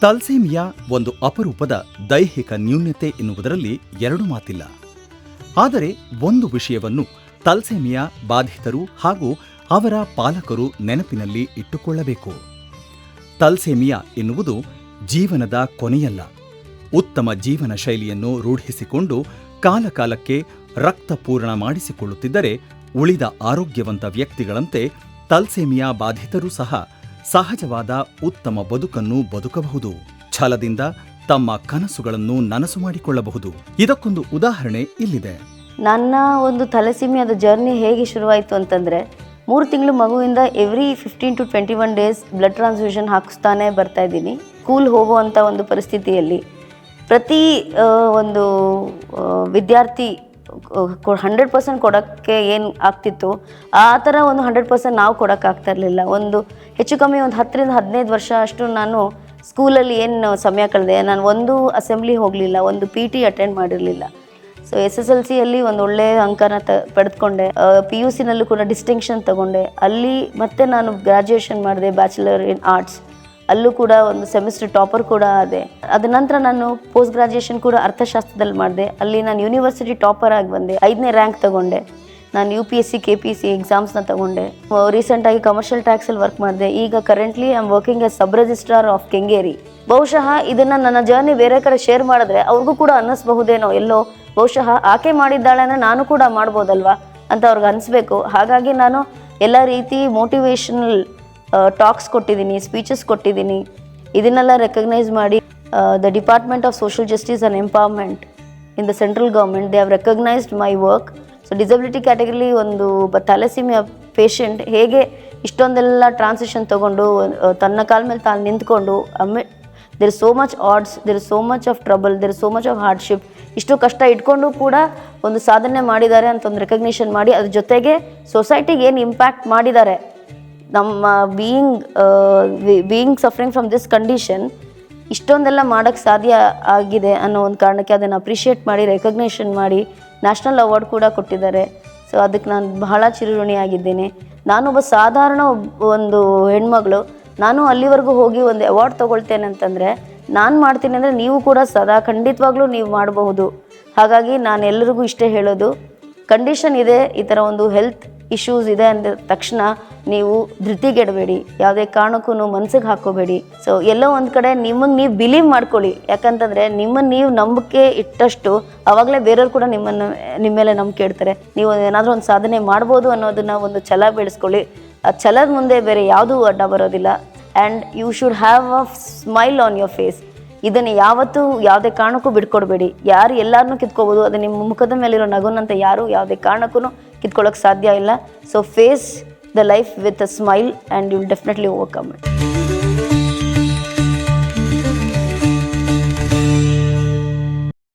ತಲ್ಸೇಮಿಯಾ ಒಂದು ಅಪರೂಪದ ದೈಹಿಕ ನ್ಯೂನ್ಯತೆ ಎನ್ನುವುದರಲ್ಲಿ ಎರಡು ಮಾತಿಲ್ಲ. ಆದರೆ ಒಂದು ವಿಷಯವನ್ನು ತಲ್ಸೇಮಿಯಾ ಬಾಧಿತರು ಹಾಗೂ ಅವರ ಪಾಲಕರು ನೆನಪಿನಲ್ಲಿ ಇಟ್ಟುಕೊಳ್ಳಬೇಕು. ತಲ್ಸೇಮಿಯಾ ಎನ್ನುವುದು ಜೀವನದ ಕೊನೆಯಲ್ಲ. ಉತ್ತಮ ಜೀವನ ಶೈಲಿಯನ್ನು ರೂಢಿಸಿಕೊಂಡು ಕಾಲಕಾಲಕ್ಕೆ ರಕ್ತಪೂರ್ಣ ಮಾಡಿಸಿಕೊಳ್ಳುತ್ತಿದ್ದರೆ ಉಳಿದ ಆರೋಗ್ಯವಂತ ವ್ಯಕ್ತಿಗಳಂತೆ ತಲ್ಸೇಮಿಯಾ ಬಾಧಿತರೂ ಸಹ ಸಹಜವಾದ ಉತ್ತಮ ಬದುಕನ್ನು ಬದುಕಬಹುದು. ಛಲದಿಂದ ತಮ್ಮ ಕನಸುಗಳನ್ನು ನನಸು ಮಾಡಿಕೊಳ್ಳಬಹುದು. ಇದಕ್ಕೊಂದು ಉದಾಹರಣೆ ಇಲ್ಲಿದೆ. ನನ್ನ ಒಂದು ತಲೆಸೀಮೆಯಾದ ಜರ್ನಿ ಹೇಗೆ ಶುರುವಾಯಿತು ಅಂತಂದರೆ, ಮೂರು ತಿಂಗಳು ಮಗುವಿಂದ every fifteen to twenty one days blood transfusion ಹಾಕಿಸ್ತಾನೆ ಬರ್ತಾ ಇದ್ದೀನಿ. ಸ್ಕೂಲ್ ಹೋಗುವಂಥ ಒಂದು ಪರಿಸ್ಥಿತಿಯಲ್ಲಿ ಪ್ರತಿ ಒಂದು ವಿದ್ಯಾರ್ಥಿ ಹಂಡ್ರೆಡ್ ಪರ್ಸೆಂಟ್ ಕೊಡೋಕ್ಕೆ ಏನು ಆಗ್ತಿತ್ತು? ಆ ಥರ ಒಂದು ಹಂಡ್ರೆಡ್ ಪರ್ಸೆಂಟ್ ನಾವು ಕೊಡೋಕ್ಕಾಗ್ತಾ ಇರಲಿಲ್ಲ. ಒಂದು ಹೆಚ್ಚು ಕಮ್ಮಿ ಒಂದು ಹತ್ತರಿಂದ ಹದಿನೈದು ವರ್ಷ ಅಷ್ಟು ನಾನು ಸ್ಕೂಲಲ್ಲಿ ಏನು ಸಮಯ ಕಳೆದೆ, ನಾನು ಒಂದು ಅಸೆಂಬ್ಲಿ ಹೋಗಲಿಲ್ಲ, ಒಂದು ಪಿ ಟಿ ಅಟೆಂಡ್ ಮಾಡಿರಲಿಲ್ಲ. ಸೊ ಎಸ್ ಎಸ್ ಎಲ್ ಸಿಯಲ್ಲಿ ಒಂದು ಒಳ್ಳೆಯ ಅಂಕನ ತ ಪಡೆದುಕೊಂಡೆ. ಪಿ ಯು ಸಿನಲ್ಲೂ ಕೂಡ ಡಿಸ್ಟಿಂಕ್ಷನ್ ತಗೊಂಡೆ. ಅಲ್ಲಿ ಮತ್ತೆ ನಾನು ಗ್ರ್ಯಾಜುಯೇಷನ್ ಮಾಡಿದೆ ಬ್ಯಾಚುಲರ್ ಇನ್ ಆರ್ಟ್ಸ್ ಅಲ್ಲೂ ಕೂಡ ಒಂದು ಸೆಮಿಸ್ಟರ್ ಟಾಪರ್ ಕೂಡ ಆದೆ. ಅದ ನಂತರ ನಾನು ಪೋಸ್ಟ್ ಗ್ರಾಜುಯೇಷನ್ ಕೂಡ ಅರ್ಥಶಾಸ್ತ್ರದಲ್ಲಿ ಮಾಡಿದೆ. ಅಲ್ಲಿ ನಾನು ಯೂನಿವರ್ಸಿಟಿ ಟಾಪರ್ ಆಗಿ ಬಂದೆ. ಐದನೇ ರ್ಯಾಂಕ್ ತಗೊಂಡೆ. ನಾನು U P S C K P C ಎಕ್ಸಾಮ್ಸ್ನ ತಗೊಂಡೆ. ರೀಸೆಂಟಾಗಿ ಕಮರ್ಷಿಯಲ್ ಟ್ಯಾಕ್ಸಲ್ಲಿ ವರ್ಕ್ ಮಾಡಿದೆ. ಈಗ currently I am working as sub registrar of Kengeri ಬಹುಶಃ ಇದನ್ನು ನನ್ನ ಜರ್ನಿ ಬೇರೆ ಕಡೆ ಶೇರ್ ಮಾಡಿದ್ರೆ ಅವ್ರಿಗೂ ಕೂಡ ಅನ್ನಿಸ್ಬಹುದೇನೋ. ಎಲ್ಲೋ ಬಹುಶಃ ಆಕೆ ಮಾಡಿದ್ದಾಳೆ ಅಂದರೆ ನಾನು ಕೂಡ ಮಾಡ್ಬೋದಲ್ವಾ ಅಂತ ಅವ್ರಿಗೆ ಅನಿಸ್ಬೇಕು. ಹಾಗಾಗಿ ನಾನು ಎಲ್ಲ ರೀತಿ ಮೋಟಿವೇಶನಲ್ ಟಾಕ್ಸ್ ಕೊಟ್ಟಿದ್ದೀನಿ ಸ್ಪೀಚಸ್ ಕೊಟ್ಟಿದ್ದೀನಿ. ಇದನ್ನೆಲ್ಲ ರೆಕಗ್ನೈಸ್ ಮಾಡಿ the department of social justice and empowerment in the central government they have recognised my work so disability ಕ್ಯಾಟಗರಿಲಿ ಒಂದು ಬ ಥ್ಯಾಲಸಿಮಿಯಾ ಪೇಷಂಟ್ ಹೇಗೆ ಇಷ್ಟೊಂದೆಲ್ಲ ಟ್ರಾನ್ಸಿಷನ್ ತೊಗೊಂಡು ತನ್ನ ಕಾಲ ಮೇಲೆ ತಾನು ನಿಂತ್ಕೊಂಡು ಆಮೇ there so much odds there so much of trouble there so much of hardship ಇಷ್ಟು ಕಷ್ಟ ಇಟ್ಕೊಂಡು ಕೂಡ ಒಂದು ಸಾಧನೆ ಮಾಡಿದ್ದಾರೆ ಅಂತ ಒಂದು ರೆಕಗ್ನಿಷನ್ ಮಾಡಿ, ಅದ್ರ ಜೊತೆಗೆ ಸೊಸೈಟಿಗೆ ಏನು ಇಂಪ್ಯಾಕ್ಟ್ ಮಾಡಿದ್ದಾರೆ? ನಮ್ಮ being being suffering from this condition ಇಷ್ಟೊಂದೆಲ್ಲ ಮಾಡೋಕ್ಕೆ ಸಾಧ್ಯ ಆಗಿದೆ ಅನ್ನೋ ಒಂದು ಕಾರಣಕ್ಕೆ ಅದನ್ನು ಅಪ್ರಿಷಿಯೇಟ್ ಮಾಡಿ ರೆಕಗ್ನೇಷನ್ ಮಾಡಿ ನ್ಯಾಷನಲ್ ಅವಾರ್ಡ್ ಕೂಡ ಕೊಟ್ಟಿದ್ದಾರೆ. ಸೊ ಅದಕ್ಕೆ ನಾನು ಬಹಳ ಚಿರಋಣಿಯಾಗಿದ್ದೇನೆ. ನಾನೊಬ್ಬ ಸಾಧಾರಣ ಒಬ್ಬ ಒಂದು ಹೆಣ್ಮಗಳು, ನಾನು ಅಲ್ಲಿವರೆಗೂ ಹೋಗಿ ಒಂದು ಅವಾರ್ಡ್ ತೊಗೊಳ್ತೇನೆ ಅಂತಂದರೆ, ನಾನು ಮಾಡ್ತೀನಿ ಅಂದರೆ ನೀವು ಕೂಡ ಸದಾ ಖಂಡಿತವಾಗ್ಲೂ ನೀವು ಮಾಡಬಹುದು. ಹಾಗಾಗಿ ನಾನು ಎಲ್ಲರಿಗೂ ಇಷ್ಟೇ ಹೇಳೋದು ಕಂಡೀಷನ್ ಇದೆ, ಈ ಥರ ಒಂದು ಹೆಲ್ತ್ ಇಶ್ಯೂಸ್ ಇದೆ ಅಂದ ತಕ್ಷಣ ನೀವು ಧೃತಿಗೆಡಬೇಡಿ, ಯಾವುದೇ ಕಾರಣಕ್ಕೂ ಮನ್ಸಿಗೆ ಹಾಕೋಬೇಡಿ. ಸೊ ಎಲ್ಲೋ ಒಂದು ಕಡೆ ನಿಮಗೆ ನೀವು ಬಿಲೀವ್ ಮಾಡ್ಕೊಳ್ಳಿ. ಯಾಕಂತಂದರೆ ನಿಮ್ಮನ್ನು ನೀವು ನಂಬಿಕೆ ಇಟ್ಟಷ್ಟು ಆವಾಗಲೇ ಬೇರೆಯವ್ರು ಕೂಡ ನಿಮ್ಮನ್ನು, ನಿಮ್ಮ ಮೇಲೆ ನಂಬಿಕೆ ಇಡ್ತಾರೆ ನೀವು ಏನಾದರೂ ಒಂದು ಸಾಧನೆ ಮಾಡ್ಬೋದು ಅನ್ನೋದನ್ನ ಒಂದು ಛಲ ಬೆಳೆಸ್ಕೊಳ್ಳಿ. ಆ ಛಲದ ಮುಂದೆ ಬೇರೆ ಯಾವುದೂ ಅಡ್ಡ ಬರೋದಿಲ್ಲ. And you should have a smile on your face ಇದನ್ನು ಯಾವತ್ತೂ ಯಾವುದೇ ಕಾರಣಕ್ಕೂ ಬಿಟ್ಕೊಡ್ಬೇಡಿ. ಯಾರು ಎಲ್ಲರನ್ನೂ ಕಿತ್ಕೋಬೋದು, ಅದು ನಿಮ್ಮ ಮುಖದ ಮೇಲಿರೋ ನಗುನಂತ ಯಾರು ಯಾವುದೇ ಕಾರಣಕ್ಕೂ ಕಿತ್ಕೊಳ್ಳೋಕೆ ಸಾಧ್ಯ ಇಲ್ಲ. So face the life with a smile and you'll definitely overcome it.